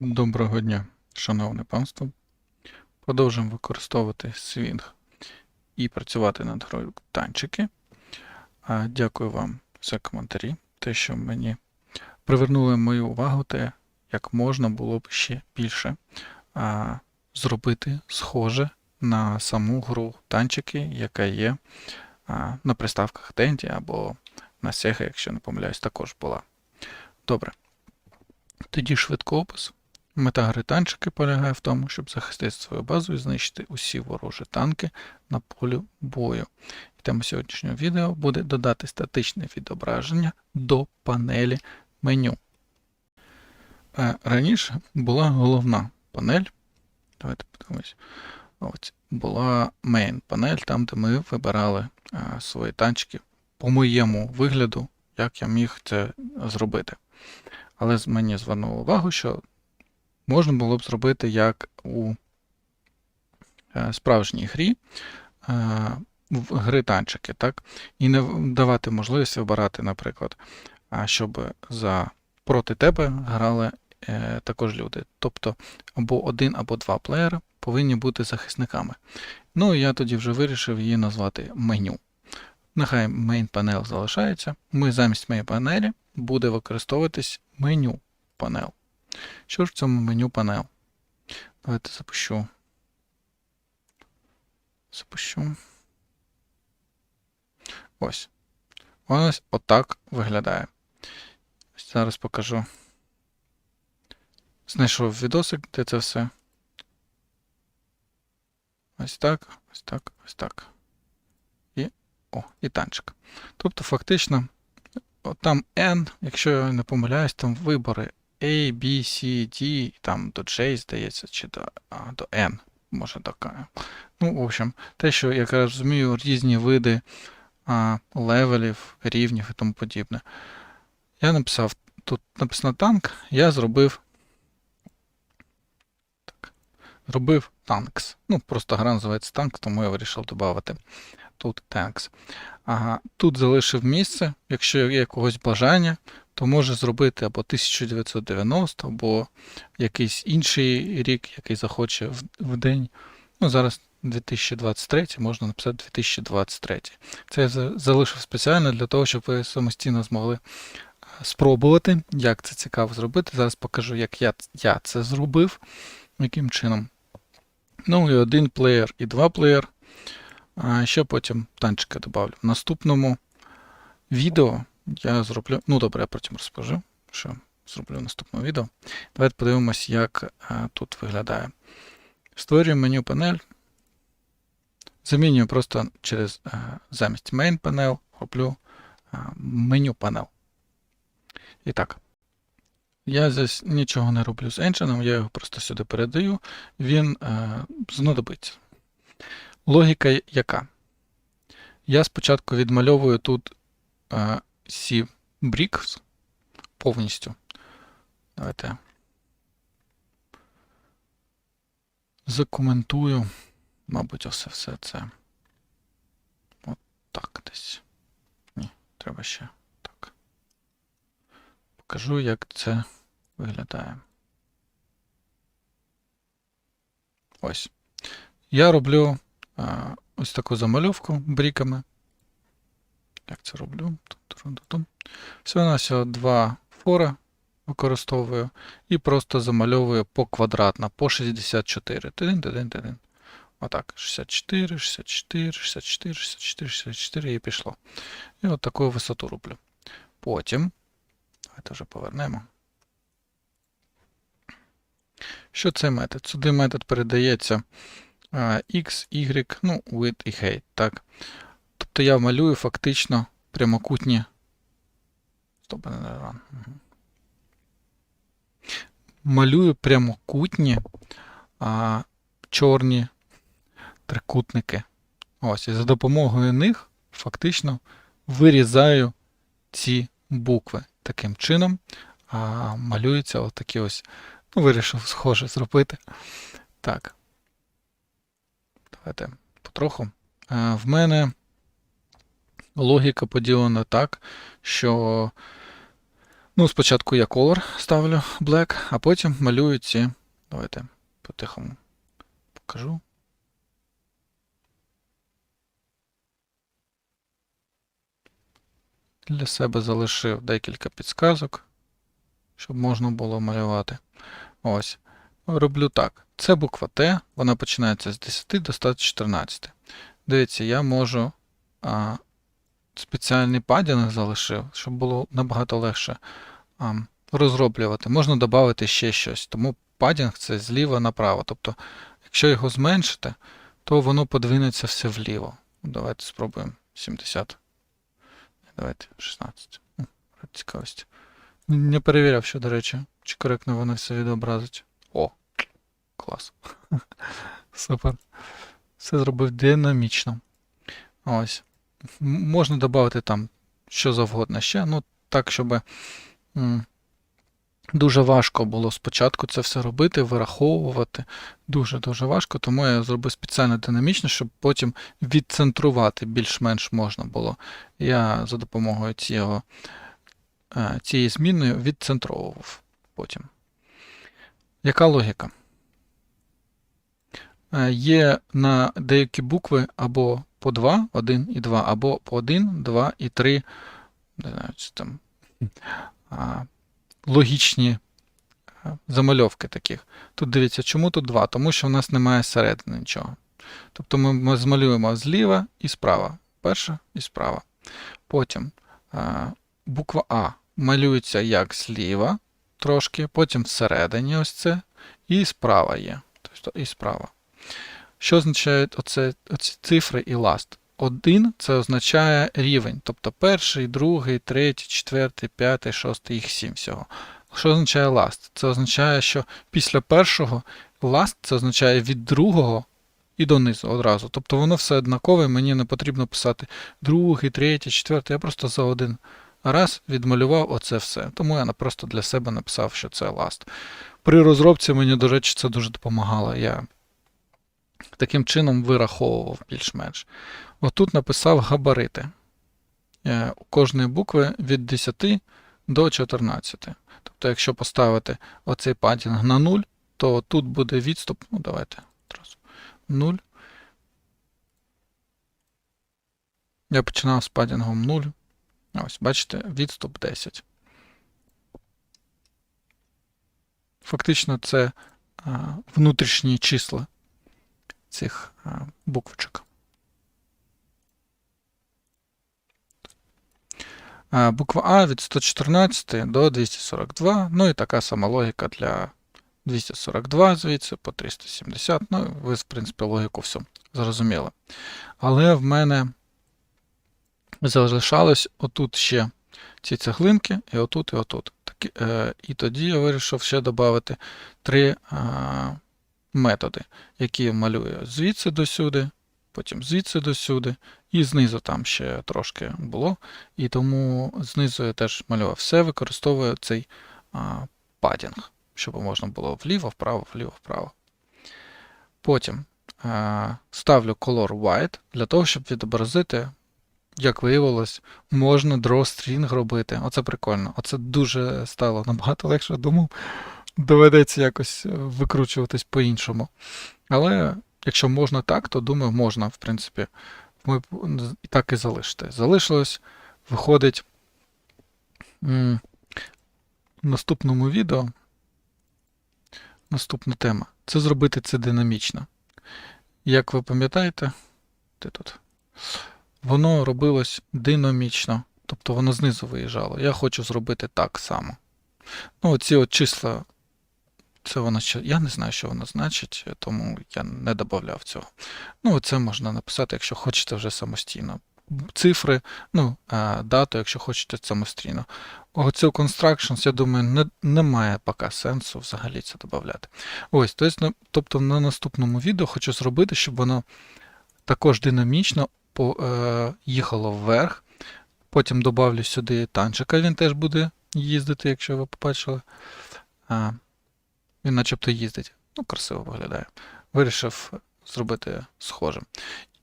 Доброго дня, шановне панство. Продовжуємо використовувати Swing і працювати над грою танчики. Дякую вам за коментарі, те, що мені привернули мою увагу, те, як можна було б ще більше а, зробити схоже на саму гру танчики, яка є а, на приставках Dendy або на Sega, якщо не помиляюсь, також була. Добре. Тоді швидко опис. Мета гри танчики полягає в тому, щоб захистити свою базу і знищити усі ворожі танки на полі бою. І тема сьогоднішнього відео буде додати статичне відображення до панелі меню. Е, Раніше була головна панель. Давайте подивимось. Ось була main панель, там, де ми вибирали е, свої танчики по моєму вигляду, як я міг це зробити. Але мені звернуло увагу, що можна було б зробити як у е, справжній грі е, в гри танчики, так? І не давати можливість вибирати, наприклад, щоб за проти тебе грали е, також люди. Тобто або один, або два плеєри повинні бути захисниками. Ну я тоді вже вирішив її назвати меню. Нехай main панел залишається. Ми замість main панелі буде використовуватись меню панел. Що ж в цьому меню панел? Давайте запущу. Запущу. Ось. Ось отак виглядає. Ось зараз покажу. Знайшов відосик, де це все. Ось так, ось так, ось так. І. О, і танчик. Тобто, фактично, там N, якщо я не помиляюсь, там вибори A, B, C, D, там до J, здається, чи до, а, до N, може така. Ну, в общем, те, що, як я розумію, різні види а, левелів, рівнів і тому подібне. Я написав, тут написано танк, я зробив. Так, зробив танкс. Ну, просто гра називається танк, тому я вирішив додати тут танкс. Ага, тут залишив місце. Якщо є когось бажання, то може зробити або 1990, або якийсь інший рік, який захоче в, в день. Ну, зараз 2023, можна написати 2023. Це я залишив спеціально для того, щоб ви самостійно змогли спробувати, як це цікаво зробити. Зараз покажу, як я, я це зробив, яким чином. Ну і один плеєр, і два плеєр. А ще потім танчики додавлю. В наступному відео я зроблю. Ну, добре, я потім розкажу, що зроблю в наступному відео. Давайте подивимось, як а, тут виглядає. Створюю меню панель. Замінюю просто через а, замість main panel, роблю а, меню панел. І так. Я здесь нічого не роблю з engine, я його просто сюди передаю, він е, знадобиться. Логіка яка? Я спочатку відмальовую тут е, C bricks повністю. Давайте закоментую, мабуть, все, все це. От так десь. Ні, треба ще так. Покажу, як це виглядає. Ось. Я роблю а, ось таку замальовку бріками. Як це роблю? Ту-ту-ру-ту-ту. На всього два фора використовую і просто замальовую по квадратно, по 64. Тидин, тидин, тидин. Отак. 64, 64, 64, 64, 64 і пішло. І от таку висоту роблю. Потім. Давайте вже повернемо. Що це метод? Сюди метод передається X, Y, ну, width і height, так. Тобто я малюю фактично прямокутні. Стоп, не ран. Малюю прямокутні а, чорні трикутники. Ось, і за допомогою них фактично вирізаю ці букви. Таким чином а, малюються отакі ось. Ну, вирішив схоже зробити. Так. Давайте потроху. Е, В мене логіка поділена так, що Ну, спочатку я color ставлю black, а потім малюю ці. Давайте по-тихому покажу. Для себе залишив декілька підсказок, щоб можна було малювати. Ось. Роблю так. Це буква Т, вона починається з 10 до 114. Дивіться, я можу а, спеціальний падінг залишив, щоб було набагато легше а, розроблювати. Можна додати ще щось. Тому падінг це зліва направо. Тобто, якщо його зменшити, то воно подвинеться все вліво. Давайте спробуємо 70. Давайте 16. М, ради Цікавості. Не перевіряв, що, до речі, чи коректно воно все відобразить. О, клас. Супер. Все зробив динамічно. Ось. Можна додати там що завгодно ще. Ну, так, щоб дуже важко було спочатку це все робити, вираховувати. Дуже-дуже важко, тому я зробив спеціально динамічно, щоб потім відцентрувати більш-менш можна було. Я за допомогою цього, цієї зміни відцентровував потім. Яка логіка? Е, Є на деякі букви або по 2, 1 і 2, або по 1, 2 і 3. Не знаю, чи там логічні замальовки таких. Тут дивіться, чому тут 2? Тому що в нас немає середини нічого. Тобто ми, ми змалюємо зліва і справа. Перша і справа. Потім а, буква А малюється як зліва трошки, потім всередині ось це, і справа є. Тобто і справа. Що означають оце, оці цифри і last? Один це означає рівень, тобто перший, другий, третій, четвертий, п'ятий, шостий, їх сім всього. Що означає last? Це означає, що після першого last це означає від другого і донизу одразу. Тобто воно все однакове, мені не потрібно писати другий, третій, четвертий. Я просто за один раз відмалював оце все. Тому я просто для себе написав, що це last. При розробці мені, до речі, це дуже допомагало. Я таким чином вираховував більш-менш. Отут написав габарити. Е, кожної букви від 10 до 14. Тобто, якщо поставити оцей падінг на 0, то тут буде відступ. Ну, давайте одразу. 0. Я починав з падінгом 0. Ось, бачите, відступ 10. Фактично, це внутрішні числа цих буквочок. Буква А від 114 до 242. Ну і така сама логіка для 242 звідси по 370. Ну, ви, в принципі, логіку всю зрозуміли. Але в мене залишалось отут ще ці цеглинки, і отут, і отут. Так, е, і тоді я вирішив ще додати три а, методи, які малюю звідси до сюди, потім звідси до сюди, і знизу там ще трошки було. І тому знизу я теж малював все, використовую цей а, падінг, щоб можна було вліво, вправо, вліво, вправо. Потім ставлю color white для того, щоб відобразити. Як виявилось, можна draw робити. Оце прикольно. Оце дуже стало набагато легше. Думав, доведеться якось е, викручуватись по-іншому. Але якщо можна так, то думаю, можна, в принципі, ми і так і залишити. Залишилось, виходить в наступному відео. Наступна тема. Це зробити це динамічно. Як ви пам'ятаєте, де тут? Воно робилось динамічно, тобто воно знизу виїжджало. Я хочу зробити так само. Ну, оці от числа, це воно. Я не знаю, що воно значить, тому я не додавав цього. Ну, це можна написати, якщо хочете вже самостійно. Цифри, ну, а, дату, якщо хочете самостійно. Оцю constructions, я думаю, не, немає поки сенсу взагалі це додати. Ось, тобто, тобто на наступному відео хочу зробити, щоб воно також динамічно е, їхало вверх. Потім додавлю сюди танчика, він теж буде їздити, якщо ви побачили. Він начебто їздить. Ну, красиво виглядає. Вирішив зробити схожим.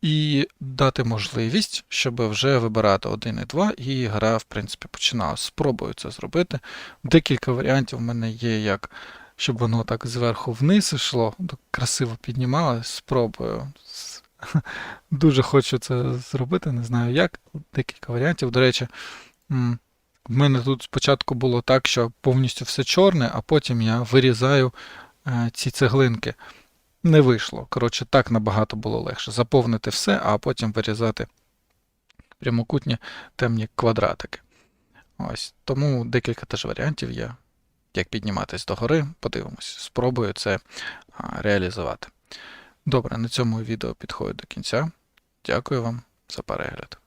і дати можливість, щоб вже вибирати 1 і 2, і гра, в принципі, починала. Спробую це зробити. Декілька варіантів в мене є, як щоб воно так зверху вниз йшло, красиво піднімалось. Спробую. Дуже хочу це зробити, не знаю як. Декілька варіантів. До речі, в мене тут спочатку було так, що повністю все чорне, а потім я вирізаю е, ці цеглинки. Не вийшло. Коротше, так набагато було легше. Заповнити все, а потім вирізати прямокутні темні квадратики. Ось. Тому декілька теж варіантів є. Як підніматись до гори, подивимось. Спробую це реалізувати. Добре, на цьому відео підходить до кінця. Дякую вам за перегляд.